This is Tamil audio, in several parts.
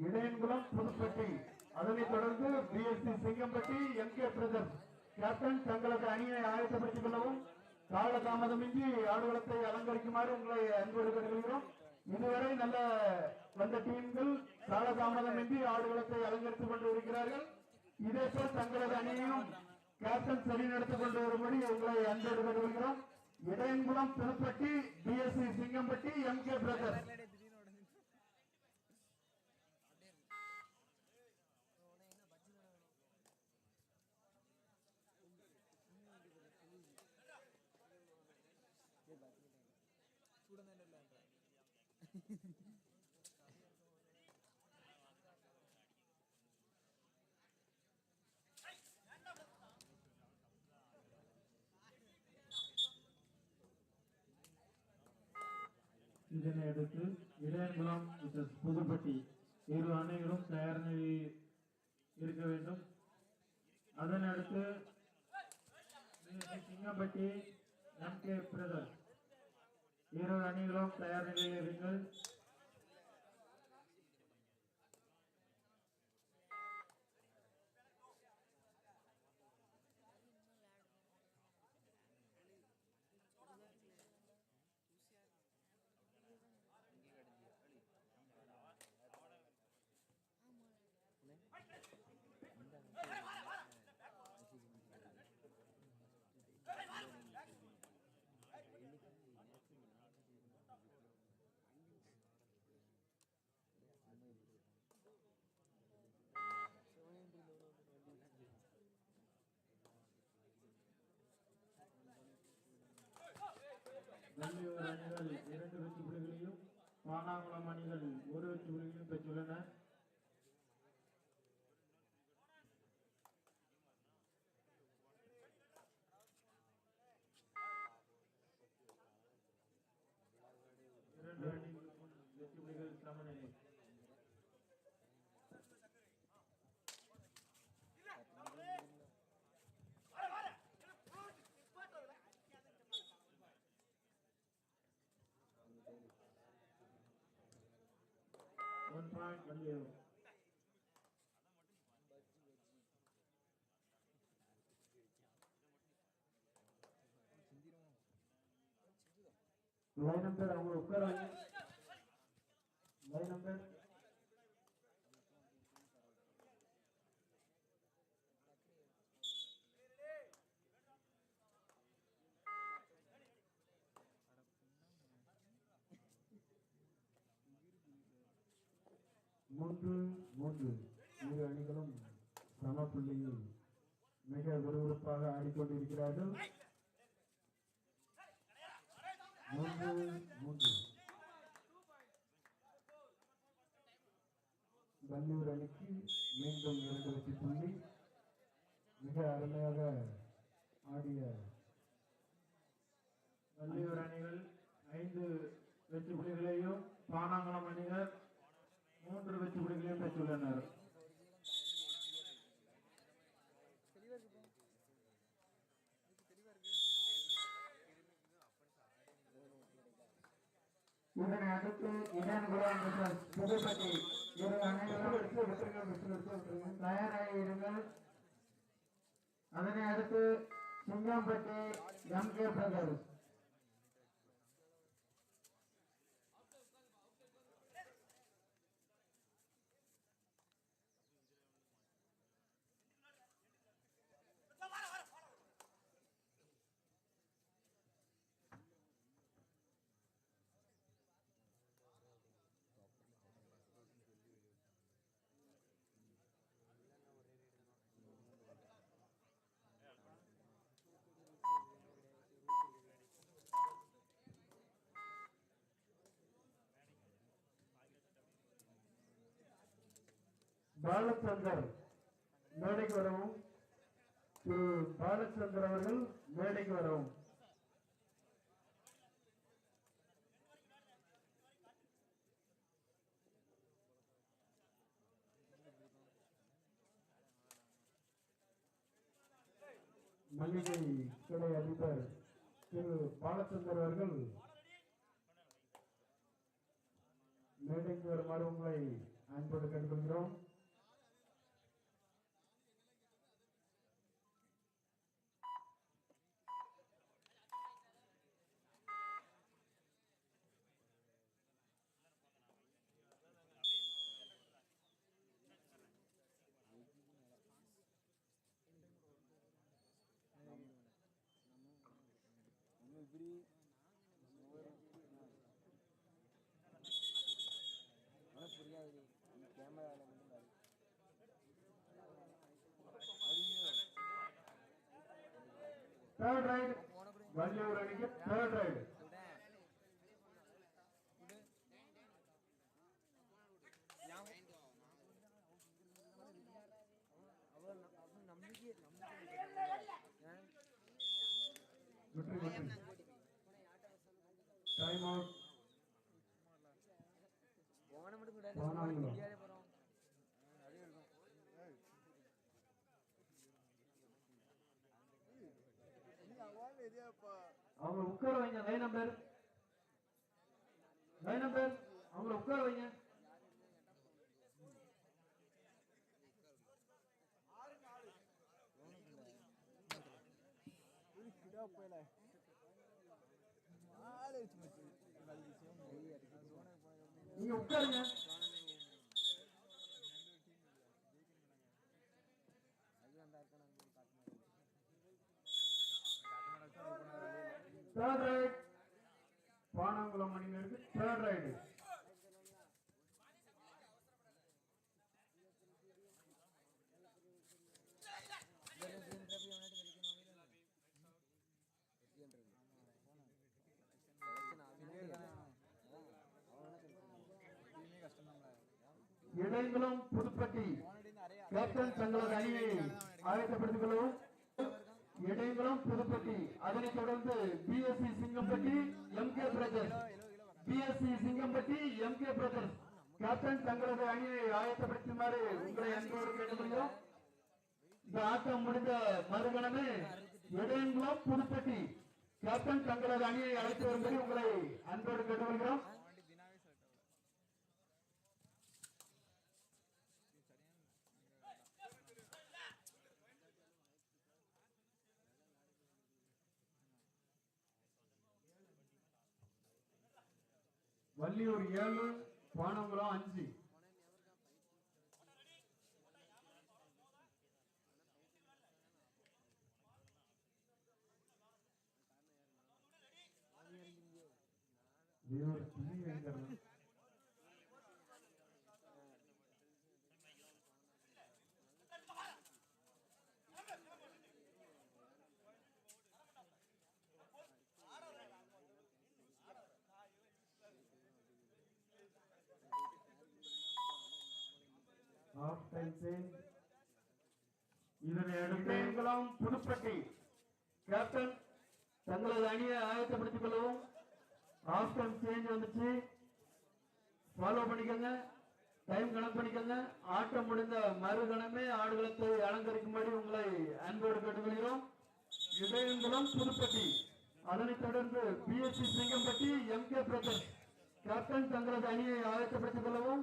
இடையன்குளம் புதுப்பட்டி. அதனைத் தொடர்ந்து BSC Singampatti M K brothers captain தங்களது அணியை ஆயத்தப்படுத்திக் கொள்ளவும் கால தாமதமின்றி ஆடுகளத்தை அலங்கரிக்குமாறு உங்களை அன்போடு கேட்டுக்கொள்கிறோம் இதுவரை நல்ல வந்த டீம்கள் கால தாமதமின்றி ஆடுகளத்தை அலங்கரித்துக் கொண்டு இருக்கிறார்கள். இதே போல் தங்களது அணியையும் கேப்டன் சரி நடத்திக் கொண்டு வரும்படி உங்களை அன்போடு கேட்டுக்கொள்கிறோம் Idayankulam Thiruppatti BSC Singampatti M K brothers இதனை அடுத்து இளையங்குளம் புதுப்பட்டி இரு அணைகளும் தயார் நிலையில் இருக்க வேண்டும். அதனை அடுத்து சிங்கம்பட்டி எம் கே பிரதர். இரு அணிகளும் தயார் நிலையில் இருங்கள் வெள்ளியூர் அணிகள் இரண்டு வெற்றி புள்ளிகளையும் பானாங்குளம் அணிகள் ஒரு வெற்றி புள்ளிகளையும் பெற்றுள்ளன இரண்டு அணிகளுக்கும் வெற்றி புள்ளிகள் சமநிலை one point Valliyur line number அவங்க உட்கார மூன்று மூன்று இரு அணிகளும் சம புள்ளியில் மிக விறுவிறுப்பாக ஆடிக்கொண்டிருக்கிறார்கள். மூன்று மூன்று. வள்ளியூர் அணிக்கு மீண்டும் இரண்டு வெற்றி புள்ளி. மிக அருமையாக ஆடிய வள்ளியூர் அணிகள் ஐந்து வெற்றி புள்ளிகளையும் பானாங்குளம் அணிகள் மூன்று வெற்றி புள்ளிகளையும் பெற்றுள்ளனர் இதனை அடுத்து இடன்குளம் versus புதுப்பட்டி இரு அணிகளும் தயாராக இருங்கள் அதனை அடுத்து Singampatti M K brothers Balachander மேடைக்கு வரவும் திரு பாலச்சந்தர் அவர்கள் மேடைக்கு வரவும். மல்லிகை துணை அதிபர் திரு பாலச்சந்தர் அவர்கள் மேடைக்கு வருமாறு உங்களை அன்போடு கேட்டுக்கொள்கிறோம் இப்படி உனக்கு புரியாது நீ கேமராவில் மட்டும் பாரு. தேர்ட் ரைடு வள்ளியூர் அணிக்கு தேர்ட் ரைடு அவங்க உட்கார வைங்க. Line number. Line number. அவங்கள உட்கார வைங்க. நீங்க உட்காருங்க. Panankulam மணினருக்கு third ride Idaingulam Pudupatti captain தங்களது அணியை ஆயத்தப்படுத்திக் கொள்ளவும். இடைங்குளம் புதுப்பட்டி. அதனைத் தொடர்ந்து BSC Singampatti M K brothers BSC Singampatti M K brothers captain தங்களது அணியை ஆயத்தப்படுத்துமாறு உங்களை அன்போடு கேட்டுக்கொள்கிறோம். இந்த ஆட்டம் முடிந்த மறுகணமே இடையங்குளம் புதுப்பட்டி. கேப்டன் தங்களது அணியை அழைத்து வரும்படி உங்களை அன்போடு கேட்டுக்கொள்கிறோம். வள்ளியூர் ஏழு பானங்குளம் அஞ்சு. தேவர் டிவி வேண்டலாம் ஆஃப் டைம் இதனை அடுத்து புதுப்பட்டி கேப்டன் தங்களது அணியை ஆயத்தப்படுத்திக் கொள்ளவும் ஆஸ்கம் சேஞ்ச் வந்துச்சு. ஃபாலோ பண்ணிக்கோங்க. டைம் கணக்கு பண்ணிக்கோங்க. ஆட்டம் முடிந்த மறுகணமே ஆடுகளத்தை அலங்கரிக்கும்படி உங்களை அன்போடு கேட்டுக்கொள்கிறோம். இடையங்குளம் புதுப்பட்டி. அதனைத் தொடர்ந்து BSC Singampatti M K brothers captain தங்களது அணியை ஆயத்தப்படுத்திக் கொள்ளவும்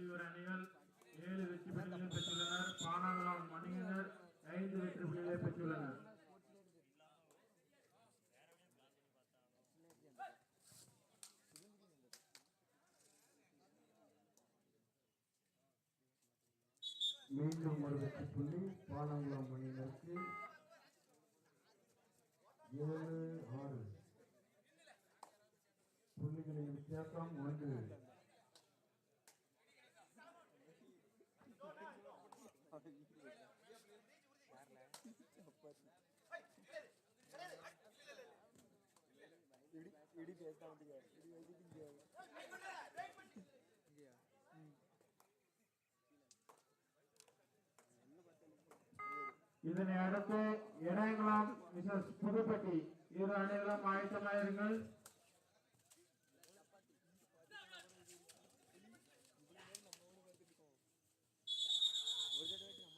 வள்ளியூர் அணிகள் ஏழு வெற்றி புள்ளிகளை பெற்றுள்ளனர். பானாங்குளம் மணியினர் ஐந்து வெற்றி புள்ளிகளை பெற்றுள்ளனர். மீண்டும் ஒரு வெற்றி புள்ளி பாலங்குளம் அணியினருக்கு ஏழு ஆறு. புள்ளிகளின் வித்தியாசம் ஒன்று. இதனை அடுத்து இடையங்குளம் மிசஸ் புதுப்பட்டி இரு அணிகளும் ஆயத்தமாயிருங்கள்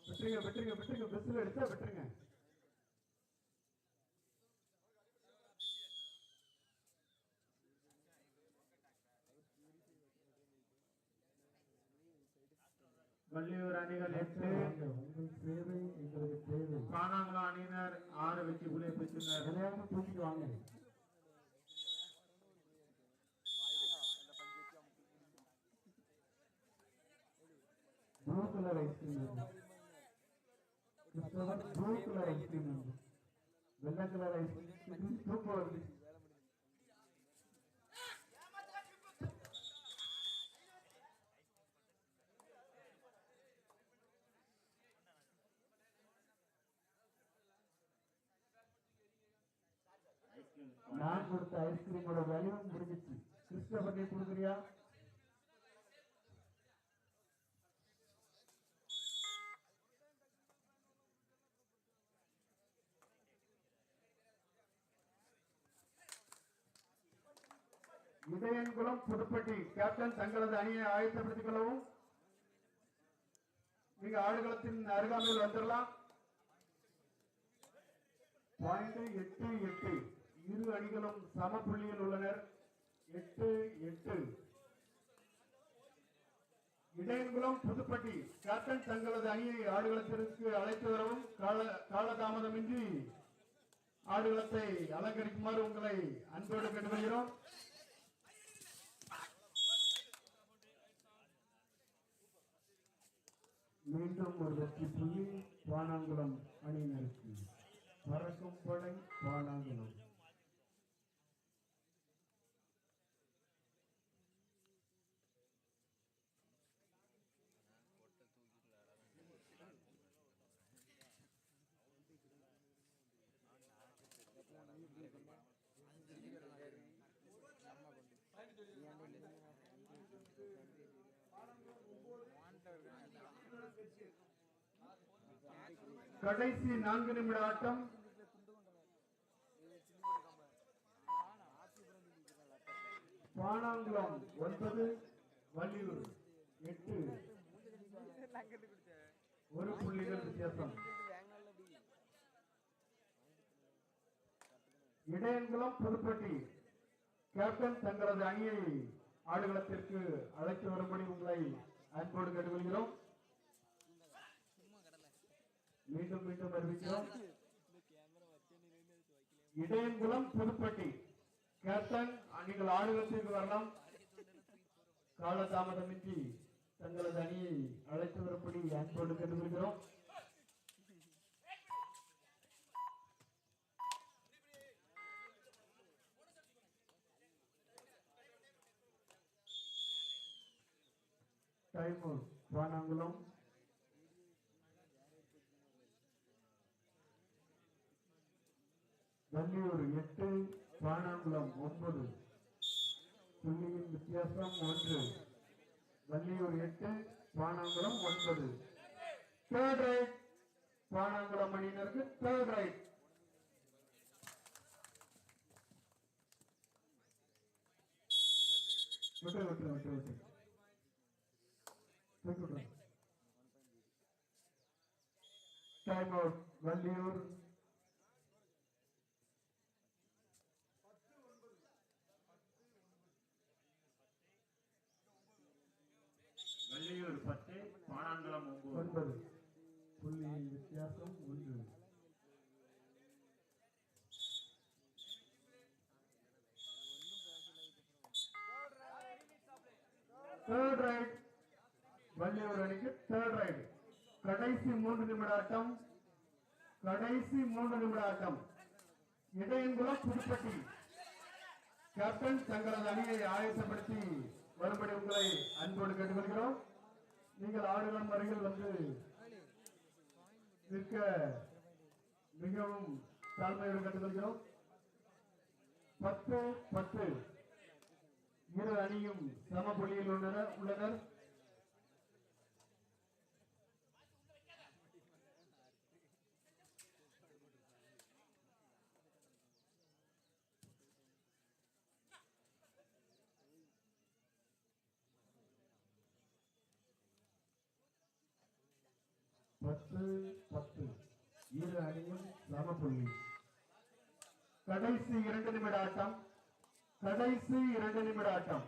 விட்டுருங்க விட்டுருங்க விட்டுருங்க பெஸ்ல எடுத்தா விட்டுருங்க வள்ளியூர் அணிகள் எட்டு உங்கள் சேவை எங்களுக்கு தேவை பானாங்குளம் அணியினர் ஆறு வெற்றி புள்ளியை பெற்றுள்ளனர் விளையாட்டு தூக்கிட்டு வாங்க blue colour ice cream blue colour ice cream வெள்ளை கலர் ஐஸ்கிரீம் தூக்கம் நான் கொடுத்த ஐஸ்கிரீமோட வலிவும் முடிஞ்சிச்சு கிறிஸ்டபர் நீ கொடுக்குறியா? இதயன்குளம் புதுப்பட்டி. கேப்டன் தங்களது அணியை ஆயத்தப்படுத்திக் கொள்ளவும். நீங்க ஆடுகளத்தின் அருகாமையில் வந்துடலாம். பாயிண்ட் எட்டு எட்டு. இரு அணிகளும் சம புள்ளியில் உள்ளனர். எட்டு எட்டு. இடையன்குளம் புதுப்பட்டி கேப்டன் தங்களது அணியை ஆடுகளத்திற்கு அழைத்து வரவும் கால காலதாமதமின்றி ஆடுகளத்தை அலங்கரிக்குமாறு உங்களை அன்போடு கேட்டுக்கொள்கிறோம். மீண்டும் ஒரு வெற்றி புள்ளி பானாங்குளம் அணியினருக்கு. பறக்கும் படை பானாங்குளம். கடைசி நான்கு நிமிட ஆட்டம். பானாங்குளம் ஒன்பது வள்ளியூர் எட்டு. ஒரு புள்ளிகள் வித்தியாசம். இடையன்குளம் புதுப்பட்டி. கேப்டன் தங்களது அணியை ஆடுகளத்திற்கு அழைத்து வரும்படி உங்களை அன்போடு கேட்டுக்கொள்கிறோம். மீண்டும் மீண்டும் அறிவிக்கிறோம் இடையங்குளம் புதுப்பட்டி. கேப்டன் நீங்கள் ஆடுகளத்திற்கு வரலாம். காலதாமதமின்றி தங்களது அணியை அழைத்து வரும்படி அன்போடு கேட்டுக்கொள்கிறோம். டைமூர் வானாங்குளம் வள்ளியூர் எட்டு பானாங்குளம் ஒன்பது. புள்ளியின் வித்தியாசம் ஒன்று. வள்ளியூர் எட்டு பானாங்குளம் ஒன்பது. தேர்ட் ரைட் பானாங்குளம் அணியினருக்கு தேர்ட் ரைட் விட்டு விட்டு விட்டு விட்டு. தூக்கி விட்ரு. டைம் அவுட் வள்ளியூர் வள்ளியூர் பத்து பானாங்குளம் ஒன்பது ஒன்பது புள்ளி வித்தியாசம் ஒன்று தேர்ட் ரைட் வள்ளியூர் அணிக்கு தேர்ட் ரைட் கடைசி மூன்று நிமிட ஆட்டம் கடைசி மூன்று நிமிட ஆட்டம் இடையங்குளம் புதுப்பட்டி. கேப்டன் தங்களது அணியை ஆயத்தப்படுத்தி வரும்படி உங்களை அன்போடு கேட்டுக்கொள்கிறோம். நீங்கள் ஆடுகளம் அருகில் வந்து நிற்க மிகவும் தாழ்மையோடு கேட்டுக்கொள்கிறோம். பத்து பத்து. இரு அணியும் சம புள்ளியில் உள்ளனர் உள்ளனர். பத்து பத்து. இரு அணியும் சம புள்ளி கடைசி இரண்டு நிமிட ஆட்டம். கடைசி இரண்டு நிமிட ஆட்டம்.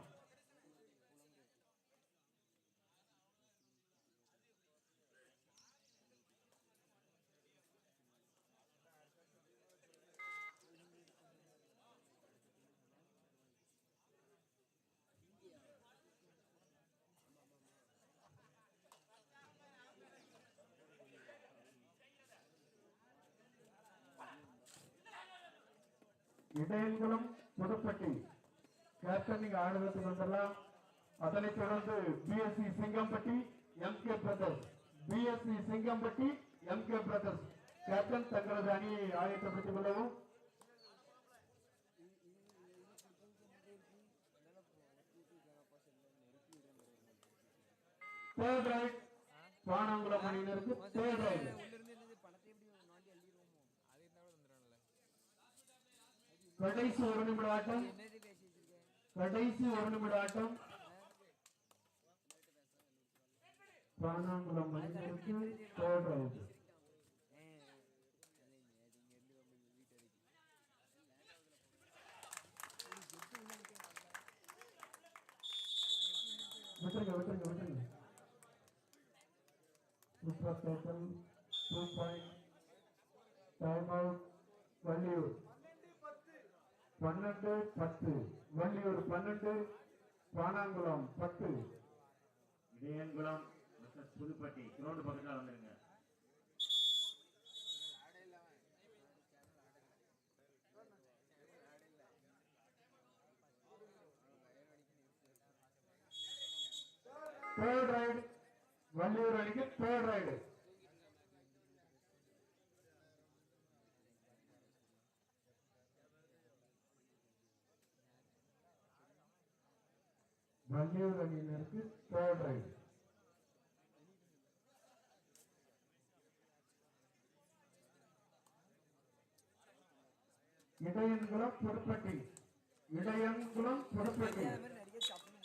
இடையங்குளம் புதுப்பட்டி கேப்டனிங் ஆடுவதற்கு வந்தெல்லாம் அதனைத் தொடர்ந்து BSC Singampatti M K brothers BSC Singampatti M K brothers captain தங்களது அணியை ஆயத்தப்படுத்திக் கொள்ளவும். தேர்ட் ரைட் பானாங்குளம் அணியினருக்கு தேர்ட் ரைட் கடைசி ஒரு நிமிட ஆட்டம். கடைசி ஒரு நிமிட ஆட்டம். பானாங்குளம் மனிதனுக்கு தேர்ட் விட்டுருங்க விட்டுருங்க விட்டுருங்க. Super total two point time out பன்னெண்டு பத்து. வள்ளியூர் பன்னெண்டு பானாங்குளம் பத்து. இடையன்குளம் மிஸ்டர் புதுப்பட்டி. கிரௌண்ட் பக்கத்துல வந்துருங்க. தேர்ட் ரைடு வள்ளியூர் அணிக்கு தேர்ட் ரைடு வள்ளியூர் அணியினருக்கு தேர்ட் ரைடு இடையன்குளம் புதுப்பட்டி. இடையன்குளம் புதுப்பட்டி அது மாதிரி நிறைய சாப்பிட்டு